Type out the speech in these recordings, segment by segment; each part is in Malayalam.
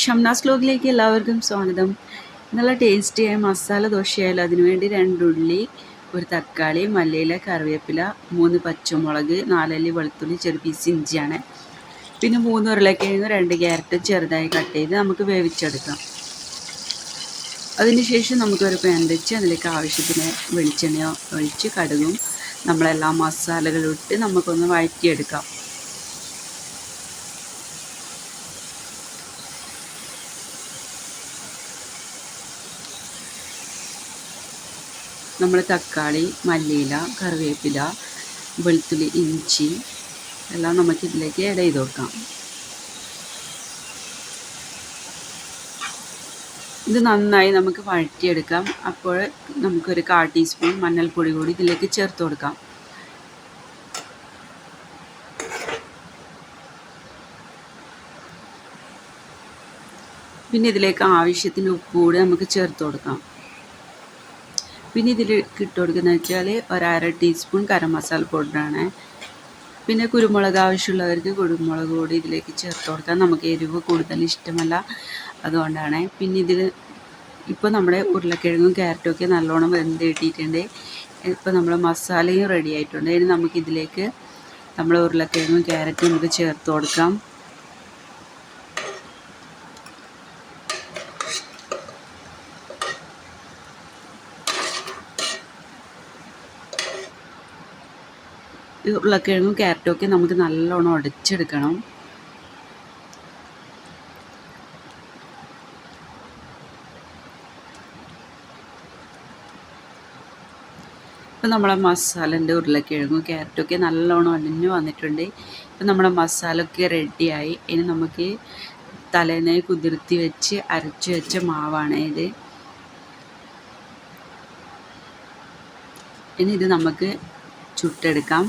ഷംനാസ് ലോഗിലേക്ക് എല്ലാവർക്കും സ്വാഗതം. നല്ല ടേസ്റ്റിയായ മസാല ദോശയായാലും അതിനുവേണ്ടി രണ്ടുള്ളി ഒരു തക്കാളി മല്ലിയില കറിവേപ്പില മൂന്ന് പച്ചമുളക് നാലല്ലി വെളുത്തുള്ളി ചെറു പീസ് ഇഞ്ചിയാണ്. പിന്നെ മൂന്ന് ഉരുളക്കിഴങ്ങ് രണ്ട് ക്യാരറ്റ് ചെറുതായി കട്ട് ചെയ്ത് നമുക്ക് വേവിച്ചെടുക്കാം. അതിനുശേഷം നമുക്കൊരു പാൻ വെച്ച് അതിലേക്ക് ആവശ്യത്തിന് വെളിച്ചെണ്ണയോ ഒഴിച്ച് കടുകും നമ്മളെല്ലാ മസാലകളും ഇട്ട് നമുക്കൊന്ന് വഴറ്റിയെടുക്കാം. നമ്മൾ തക്കാളി മല്ലിയില കറിവേപ്പില വെളുത്തുള്ളി ഇഞ്ചി എല്ലാം നമുക്ക് ഇതിലേക്ക് ആഡ് ചെയ്ത് കൊടുക്കാം. ഇത് നന്നായി നമുക്ക് വഴറ്റിയെടുക്കാം. അപ്പോൾ നമുക്കൊരു കാൽ ടീസ്പൂൺ മഞ്ഞൾപ്പൊടി കൂടി ഇതിലേക്ക് ചേർത്ത് കൊടുക്കാം. പിന്നെ ഇതിലേക്ക് ആവശ്യത്തിന് ഉപ്പ് കൂടി നമുക്ക് ചേർത്ത് കൊടുക്കാം. പിന്നെ ഇതിൽ ഇട്ട് കൊടുക്കുന്നത് വെച്ചാൽ ഒരര ടീസ്പൂൺ ഗരം മസാല പൗഡറാണ് പിന്നെ കുരുമുളക് ആവശ്യമുള്ളവർക്ക് കുരുമുളക് കൂടി ഇതിലേക്ക് ചേർത്ത് കൊടുത്താൽ നമുക്ക് എരിവ് കൂടുതൽ ഇഷ്ടമല്ല. അതുകൊണ്ടാണ് പിന്നെ ഇതിൽ ഇപ്പോൾ നമ്മുടെ ഉരുളക്കിഴങ്ങും ക്യാരറ്റും ഒക്കെ നല്ലോണം വെന്ത് കിട്ടിയിട്ടുണ്ട്. ഇപ്പോൾ നമ്മുടെ മസാലയും റെഡി ആയിട്ടുണ്ട്. ഇനി നമുക്കിതിലേക്ക് നമ്മൾ ഉരുളക്കിഴങ്ങും ക്യാരറ്റും നമുക്ക് ചേർത്ത് കൊടുക്കാം. ഉരുളക്കിഴങ്ങും ക്യാരറ്റും ഒക്കെ നമുക്ക് നല്ലോണം ഉടച്ചെടുക്കണം ഇപ്പം നമ്മളെ മസാലന്റെ ഉരുളക്കിഴങ്ങും ക്യാരറ്റും ഒക്കെ നല്ലോണം അലിഞ്ഞു വന്നിട്ടുണ്ട്. ഇപ്പം നമ്മുടെ മസാല ഒക്കെ റെഡിയായി. ഇനി നമുക്ക് തലേന്നേ കുതിർത്തി വെച്ച് അരച്ചു വെച്ച മാവാണ് ഇത്. ഇനി ഇത് നമുക്ക് ചുട്ടെടുക്കാം.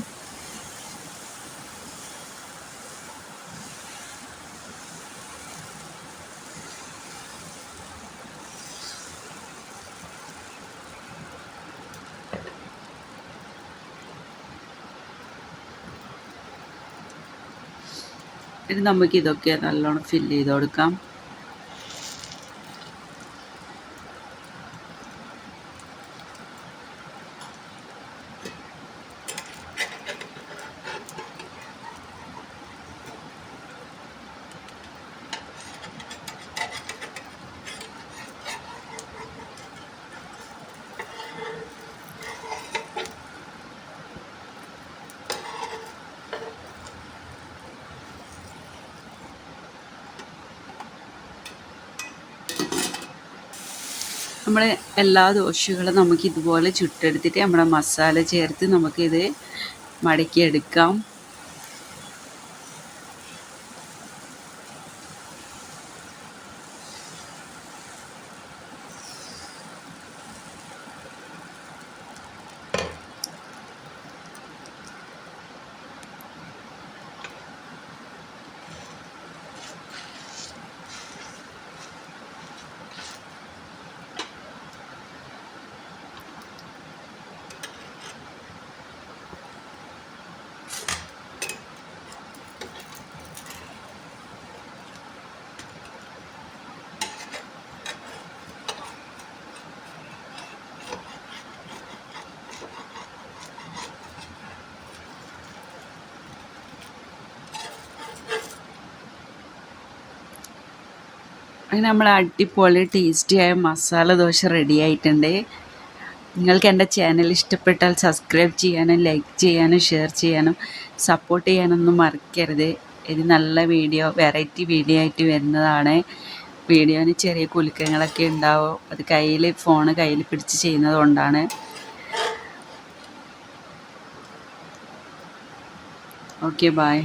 ഇനി നമുക്ക് ഇതൊക്കെ നല്ലോണം ഫില്ല് ചെയ്ത് കൊടുക്കാം. നമ്മൾ എല്ലാ ദോശകളും നമുക്ക് ഇതുപോലെ ചുട്ടെടുത്തിട്ട് നമ്മുടെ മസാല ചേർത്ത് നമുക്കിത് മടക്കിയെടുക്കാം. അങ്ങനെ നമ്മൾ അടിപൊളി ടേസ്റ്റിയായ മസാല ദോശ റെഡി ആയിട്ടുണ്ട്. നിങ്ങൾക്ക് എന്റെ ചാനൽ ഇഷ്ടപ്പെട്ടാൽ സബ്സ്ക്രൈബ് ചെയ്യാനും ലൈക്ക് ചെയ്യാനും ഷെയർ ചെയ്യാനും സപ്പോർട്ട് ചെയ്യാനൊന്നും മറക്കരുത്. ഇത് നല്ല വീഡിയോ വെറൈറ്റി വീഡിയോ ആയിട്ട് വരുന്നതാണ്. വീഡിയോന് ചെറിയ കുലുക്കങ്ങളൊക്കെ ഉണ്ടാവും. അത് കയ്യിൽ ഫോൺ കയ്യിൽ പിടിച്ച് ചെയ്യുന്നത് കൊണ്ടാണ്. Okay bye